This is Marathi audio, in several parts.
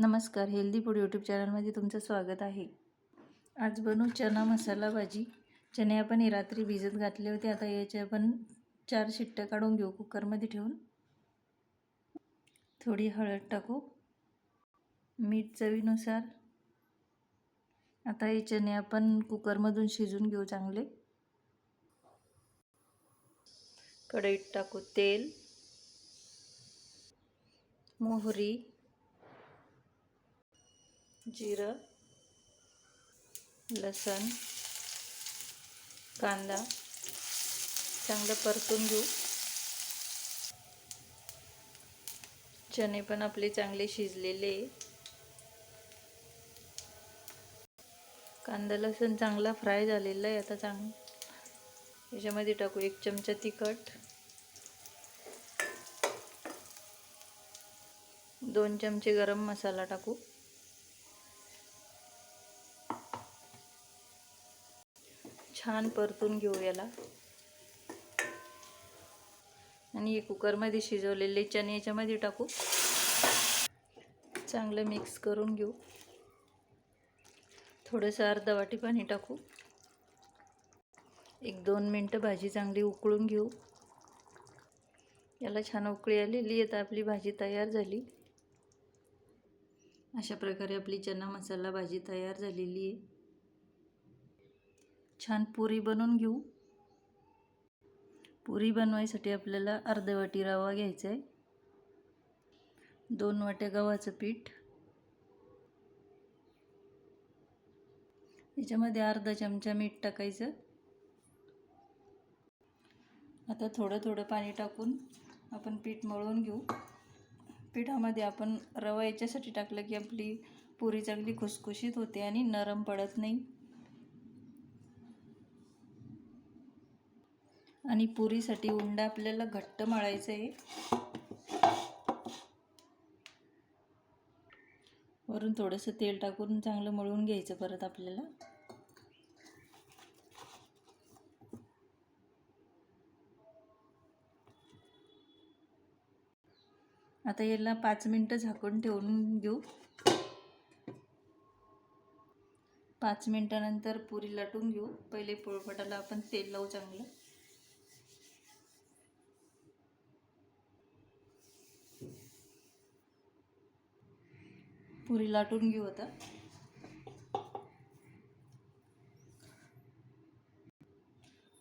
नमस्कार हेल्दी फूड यूट्यूब चॅनलमध्ये तुमचं स्वागत आहे. आज बनवू चना मसाला भाजी. चणे आपण हे रात्री भिजत घातले होते. आता याचे आपण चार शिट्ट्या काढून घेऊ कुकरमध्ये ठेवून. थोडी हळद टाकू. मीठ चवीनुसार. आता हे चणे आपण कुकरमधून शिजून घेऊ चांगले. कढईत टाकू तेल. मोहरी. जिरं लसण कांदा चांगलं परतून घेऊ. चणे पण आपले चांगले शिजलेले. कांदा लसण चांगला फ्राय झालेला आहे आता चांग याच्यामध्ये टाकू एक चमचा तिखट. दोन चमचे गरम मसाला टाकू. छान परतून घेऊ याला. आणि हे कुकरमध्ये शिजवलेले चणे याच्यामध्ये टाकू. चांगलं मिक्स करून घेऊ. थोडंसं अर्धा वाटी पाणी टाकू. एक दोन मिनटं भाजी चांगली उकळून घेऊ. याला छान उकळी आलेली आहे तर आपली भाजी तयार झाली. अशा प्रकारे आपली चना मसाला भाजी तयार झालेली आहे. छान पुरी बनवून घेऊ. पुरी बनवायसाठी आपल्याला अर्ध वाटी रवा घ्यायचा आहे दोन वाट्या गव्हाचं पीठ. याच्यामध्ये अर्धा चमचा मीठ टाकायचं. आता थोडं थोडं पाणी टाकून आपण पीठ मळून घेऊ. पिठामध्ये आपण रवा याच्यासाठी टाकलं की आपली पुरी चांगली खुसखुशीत होते आणि नरम पडत नाही. आणि पुरीसाठी उंडा आपल्याला घट्ट मळायचं आहे. वरून थोडंसं तेल टाकून चांगलं मळून घ्यायचं परत आपल्याला. आता याला पाच मिनटं झाकून ठेवून घेऊ. पाच मिनटानंतर पुरी लाटून घेऊ. पहिले पोळपटाला आपण तेल लावू चांगलं. पुरी लाटून घेऊ आता.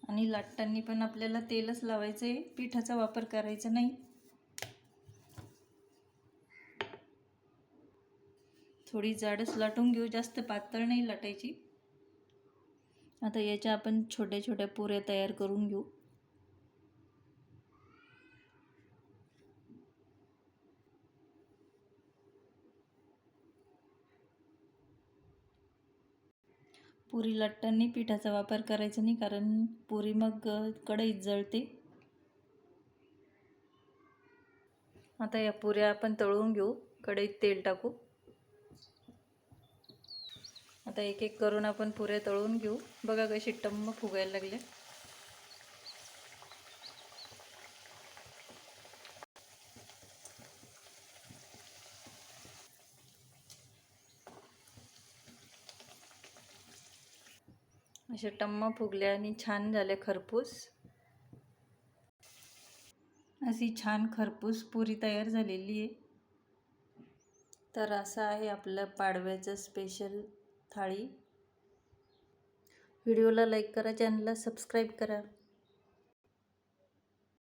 आणि लाटताना पण आपल्याला तेलच लावायचं आहे पिठाचा वापर करायचा नाही. थोडी जाडच लाटून घेऊ जास्त पातळ नाही लाटायची. आता याच्या आपण छोट्या छोट्या पुऱ्या तयार करून घेऊ. पुरी लाटताना पिठाचा वापर करायचा नाही कारण पुरी मग कढईत जळते. आता या पुऱ्या आपण तळून घेऊ कढईत तेल टाकू. आता एक एक करून आपण पुऱ्या तळून घेऊ. बघा कशी टम्म फुगायला लागल्या. अशा टम्म फुगले आणि छान झाल्या खरपूस. अशी छान खरपूस पुरी तयार झालेली आहे. तर असं आहे आपलं पाडव्याचं स्पेशल थाळी. व्हिडिओला लाईक करा चॅनलला सबस्क्राईब करा.